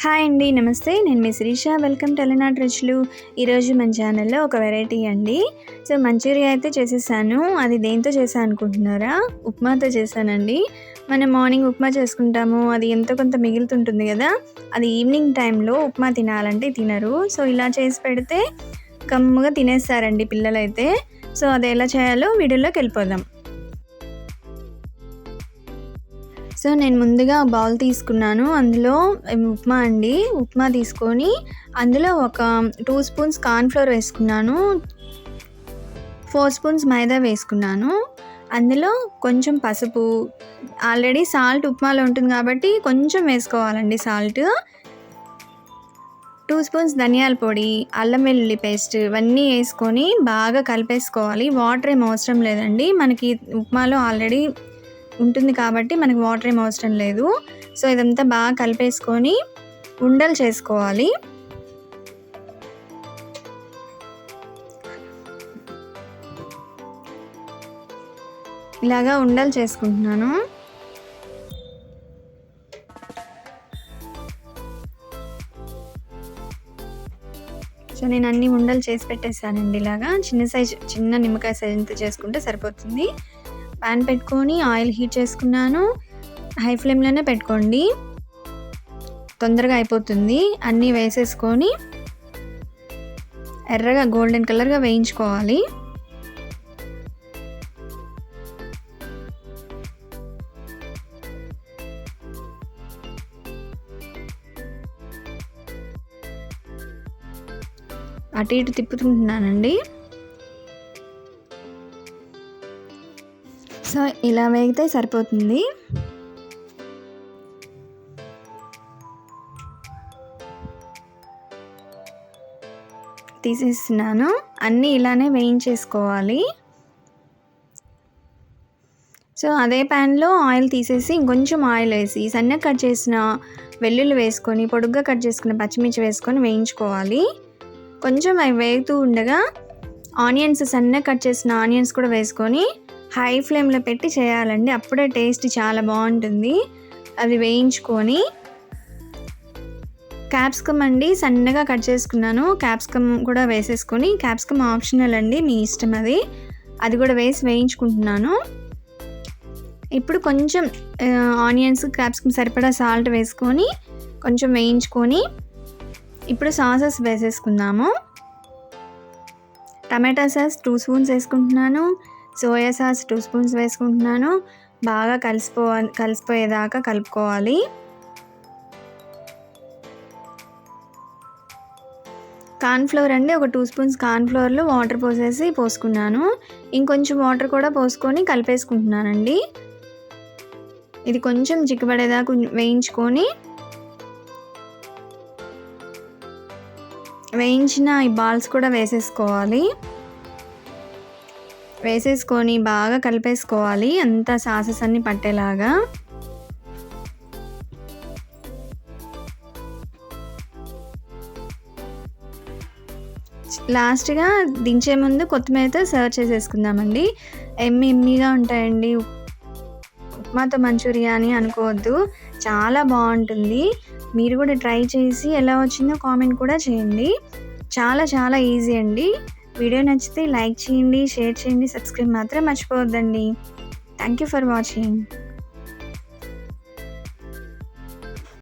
Hi అండి నమస్తే. నేను మీ శిరీష. వెల్కమ్ టెలినాట్ రుచులు ఈరోజు మన ఛానల్లో ఒక వెరైటీ అండి. సో మంచూరియా అయితే చేసేసాను. అది దేంతో చేశాను అనుకుంటున్నారా? ఉప్మాతో చేశానండి. మనం మార్నింగ్ ఉప్మా చేసుకుంటాము. అది ఎంతో కొంత మిగులుతుంటుంది కదా. అది ఈవినింగ్ టైంలో ఉప్మా తినాలంటే తినరు. సో ఇలా చేసి పెడితే కమ్ముగా తినేస్తారండి పిల్లలైతే. సో అది ఎలా చేయాలో వీడియోలోకి వెళ్ళిపోదాం. సో నేను ముందుగా బౌల్ తీసుకున్నాను. అందులో ఉప్మా అండి. ఉప్మా తీసుకొని అందులో ఒక టూ స్పూన్స్ కార్న్ఫ్లోర్ వేసుకున్నాను. ఫోర్ స్పూన్స్ మైదా వేసుకున్నాను. అందులో కొంచెం పసుపు ఆల్రెడీ సాల్ట్ ఉప్మాలో ఉంటుంది కాబట్టి కొంచెం వేసుకోవాలండి సాల్ట్. టూ స్పూన్స్ ధనియాల పొడి అల్లం వెల్లుల్లి పేస్ట్ ఇవన్నీ వేసుకొని బాగా కలిపేసుకోవాలి. వాటర్ ఏం అవసరం లేదండి. మనకి ఉప్మాలో ఆల్రెడీ ఉంటుంది కాబట్టి మనకి వాటర్ ఏం అవసరం లేదు. సో ఇదంతా బాగా కలిపేసుకొని ఉండలు చేసుకోవాలి. ఇలాగా ఉండలు చేసుకుంటున్నాను. సో నేను అన్ని ఉండలు చేసి పెట్టేసానండి ఇలాగా. చిన్న సైజ్ చిన్న నిమ్మకాయ సైజ్ ఎంత చేసుకుంటే సరిపోతుంది. ప్యాన్ పెట్టుకొని ఆయిల్ హీట్ చేసుకున్నాను. హై ఫ్లేమ్లోనే పెట్టుకోండి. తొందరగా అయిపోతుంది. అన్నీ వేసేసుకొని ఎర్రగా గోల్డెన్ కలర్గా వేయించుకోవాలి. అటు ఇటు తిప్పుతుంటున్నానండి. సో ఇలా వేగితే సరిపోతుంది. తీసేస్తున్నాను. అన్నీ ఇలానే వేయించేసుకోవాలి. సో అదే ప్యాన్లో ఆయిల్ తీసేసి ఇంకొంచెం ఆయిల్ వేసి సన్నగా కట్ చేసిన వెల్లుల్లి వేసుకొని పొడుగ్గా కట్ చేసుకున్న పచ్చిమిర్చి వేసుకొని వేయించుకోవాలి. కొంచెం అవి వేగుతూ ఉండగా ఆనియన్స్ సన్నగా కట్ చేసిన ఆనియన్స్ కూడా వేసుకొని హై ఫ్లేమ్లో పెట్టి చేయాలండి. అప్పుడే టేస్ట్ చాలా బాగుంటుంది. అది వేయించుకొని క్యాప్సికమ్ అండి సన్నగా కట్ చేసుకున్నాను. క్యాప్సికమ్ కూడా వేసేసుకొని క్యాప్సికమ్ ఆప్షనల్ అండి మీ ఇష్టం అది. అది కూడా వేసి వేయించుకుంటున్నాను. ఇప్పుడు కొంచెం ఆనియన్స్ క్యాప్సికమ్ సరిపడా సాల్ట్ వేసుకొని కొంచెం వేయించుకొని ఇప్పుడు సాసెస్ వేసేసుకుందాము. టమాటా సాస్ టూ స్పూన్స్ వేసుకుంటున్నాను. సోయా సాస్ టూ స్పూన్స్ వేసుకుంటున్నాను. బాగా కలిసిపో కలిసిపోయేదాకా కలుపుకోవాలి. కార్న్ఫ్లోర్ అండి ఒక టూ స్పూన్స్ కార్న్ఫ్లోర్లో వాటర్ పోసేసి పోసుకున్నాను. ఇంకొంచెం వాటర్ కూడా పోసుకొని కలిపేసుకుంటున్నానండి. ఇది కొంచెం చిక్కబడేదాకా వేయించుకొని వేయించిన ఈ బాల్స్ కూడా వేసేసుకోవాలి. వేసేసుకొని బాగా కలిపేసుకోవాలి. అంత సాసెస్ అన్నీ పట్టేలాగా. లాస్ట్గా దించే ముందు కొత్తిమీరతో సర్వ్ చేసేసుకుందామండి. ఎమ్మి ఎమ్మిగా ఉంటాయండి. ఉప్మాతో మంచూరియా అని అనుకోవద్దు. చాలా బాగుంటుంది. మీరు కూడా ట్రై చేసి ఎలా వచ్చిందో కామెంట్ కూడా చేయండి. చాలా చాలా ఈజీ అండి. వీడియో నచ్చితే లైక్ చేయండి షేర్ చేయండి సబ్స్క్రైబ్ మాత్రం మర్చిపోవద్దండి. Thank you for watching